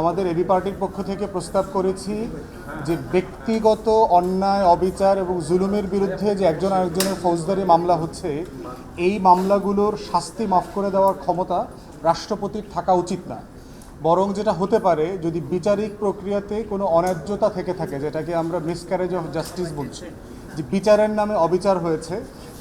আমাদের এবি পার্টির পক্ষ থেকে প্রস্তাব করেছি যে ব্যক্তিগত অন্যায়, অবিচার এবং জুলুমের বিরুদ্ধে যে একজন আরেকজনের ফৌজদারি মামলা হচ্ছে, এই মামলাগুলোর শাস্তি মাফ করে দেওয়ার ক্ষমতা রাষ্ট্রপতির থাকা উচিত না। বরং যেটা হতে পারে, যদি বিচারিক প্রক্রিয়াতে কোনো অন্যায্যতা থেকে থাকে, যেটাকে আমরা মিসক্যারেজ অফ জাস্টিস বলছি যে বিচারের নামে অবিচার হয়েছে,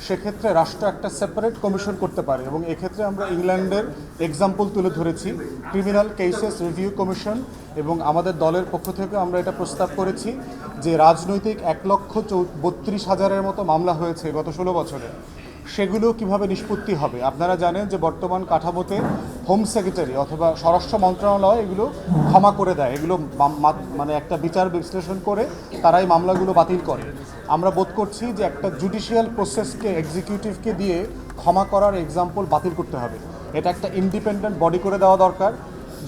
সেক্ষেত্রে রাষ্ট্র একটা সেপারেট কমিশন করতে পারে এবং এক্ষেত্রে আমরা ইংল্যান্ডের এক্সাম্পল তুলে ধরেছি ক্রিমিনাল কেসেস রিভিউ কমিশন এবং আমাদের দলের পক্ষ থেকে আমরা এটা প্রস্তাব করেছি যে রাজনৈতিক এক লক্ষ বত্রিশ হাজারের মতো মামলা হয়েছে গত ষোলো বছরে। সেগুলো কীভাবে নিষ্পত্তি হবে? আপনারা জানেন যে বর্তমান কাঠামোতে হোম সেক্রেটারি অথবা স্বরাষ্ট্র মন্ত্রণালয় এগুলো ক্ষমা করে দেয়। এগুলো মানে একটা বিচার বিশ্লেষণ করে তারাই মামলাগুলো বাতিল করে। আমরা বোধ করছি যে একটা জুডিশিয়াল প্রসেসকে এক্সিকিউটিভকে দিয়ে ক্ষমা করার এক্সাম্পল বাতিল করতে হবে। এটা একটা ইন্ডিপেন্ডেন্ট বডি করে দেওয়া দরকার,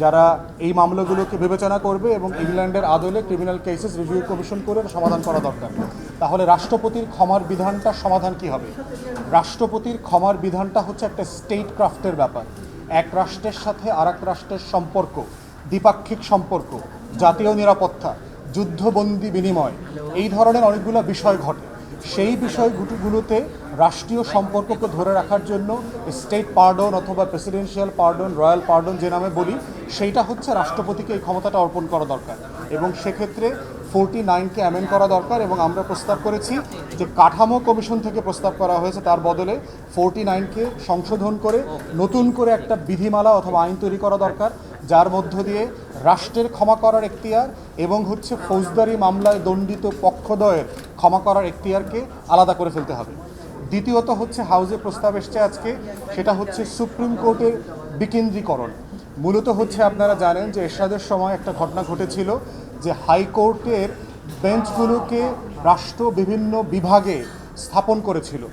যারা এই মামলাগুলোকে বিবেচনা করবে এবং ইংল্যান্ডের আদলে ক্রিমিনাল কেসেস রিভিউ কমিশন করে সমাধান করা দরকার। তাহলে রাষ্ট্রপতির ক্ষমার বিধানটার সমাধান কি হবে? রাষ্ট্রপতির ক্ষমার বিধানটা হচ্ছে একটা স্টেট ক্রাফটের ব্যাপার। এক রাষ্ট্রের সাথে আর রাষ্ট্রের সম্পর্ক, দ্বিপাক্ষিক সম্পর্ক, জাতীয় নিরাপত্তা। যুদ্ধবন্দি বিনিময়। এই ধরনের অনেকগুলো বিষয় ঘটে। সেই বিষয়গুলোতে রাষ্ট্রীয় সম্পর্ককে ধরে রাখার জন্য স্টেট পার্ডন অথবা প্রেসিডেন্সিয়াল পার্ডন, রয়্যাল পার্ডন যে নামে বলি, সেইটা হচ্ছে রাষ্ট্রপতিকে এই ক্ষমতাটা অর্পণ করা দরকার। এবং সেক্ষেত্রে ফোরটি নাইনকে অ্যামেন্ড করা দরকার এবং আমরা প্রস্তাব করেছি যে কাঠামো কমিশন থেকে প্রস্তাব করা হয়েছে, তার বদলে ফোরটি নাইনকে সংশোধন করে নতুন করে একটা বিধিমালা অথবা আইন তৈরি করা দরকার, যার মধ্য দিয়ে রাষ্ট্রের ক্ষমা করার এখতিয়ার এবং হচ্ছে ফৌজদারি মামলায় দণ্ডিত পক্ষদ্বয়ের ক্ষমা করার এখতিয়ারকে আলাদা করে ফেলতে হবে। দ্বিতীয়ত হচ্ছে হাউজে প্রস্তাব এসছে আজকে, সেটা হচ্ছে সুপ্রিম কোর্টের বিকেন্দ্রীকরণ। মূলত হচ্ছে আপনারা জানেন যে এরশাদের সময় একটা ঘটনা ঘটেছিল যে হাইকোর্টের বেঞ্চগুলোকে রাষ্ট্র বিভিন্ন বিভাগে স্থাপন করেছিল,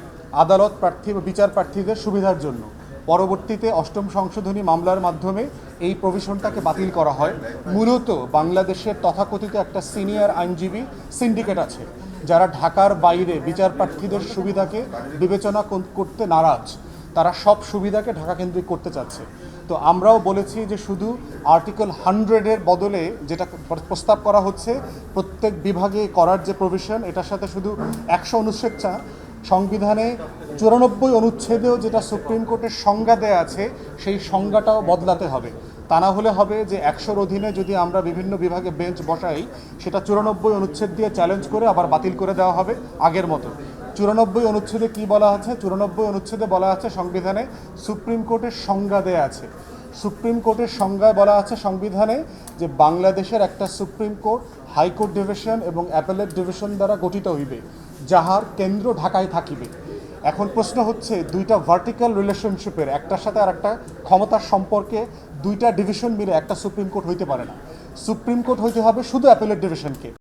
আদালত প্রার্থী বা বিচার প্রার্থীদের সুবিধার জন্য। পরবর্তীতে অষ্টম সংশোধনী মামলার মাধ্যমে এই প্রভিশনটাকে বাতিল করা হয়। মূলত বাংলাদেশের তথাকথিত একটা সিনিয়র আইনজীবী সিন্ডিকেট আছে, যারা ঢাকার বাইরে বিচার প্রার্থীদের সুবিধাকে বিবেচনা করতে নারাজ। তারা সব সুবিধাকে ঢাকা কেন্দ্রিক করতে চাচ্ছে। তো আমরাও বলেছি যে শুধু আর্টিকেল হান্ড্রেডের বদলে যেটা প্রস্তাব করা হচ্ছে, প্রত্যেক বিভাগে করার যে প্রভিশন, এটার সাথে শুধু একশো অনুচ্ছেদ চা সংবিধানে চুরানব্বই অনুচ্ছেদেও যেটা সুপ্রিম কোর্টের সংজ্ঞা দেয়া আছে, সেই সংজ্ঞাটাও বদলাতে হবে। তা না হলে হবে যে একশোর অধীনে যদি আমরা বিভিন্ন বিভাগে বেঞ্চ বসাই, সেটা চুরানব্বই অনুচ্ছেদ দিয়ে চ্যালেঞ্জ করে আবার বাতিল করে দেওয়া হবে আগের মতো। চুরানব্বই অনুচ্ছেদে কি বলা আছে? চুরানব্বই অনুচ্ছেদে বলা আছে সংবিধানে সুপ্রিম কোর্টের সংজ্ঞা দেয়া আছে। সুপ্রিম কোর্টের সংজ্ঞায় বলা আছে সংবিধানে যে বাংলাদেশের একটা supreme court high court division এবং অ্যাপেলেট ডিভিশন দ্বারা গঠিত হইবে। যাহার কেন্দ্র ঢাকায় থাকিবে। এখন প্রশ্ন হচ্ছে, দুইটা ভার্টিক্যাল রিলেশনশিপের একটার সাথে আর একটা ক্ষমতার সম্পর্কে দুইটা ডিভিশন মিলে একটা সুপ্রিম কোর্ট হইতে পারে না। সুপ্রিম কোর্ট হইতে হবে শুধু অ্যাপেলের ডিভিশনকে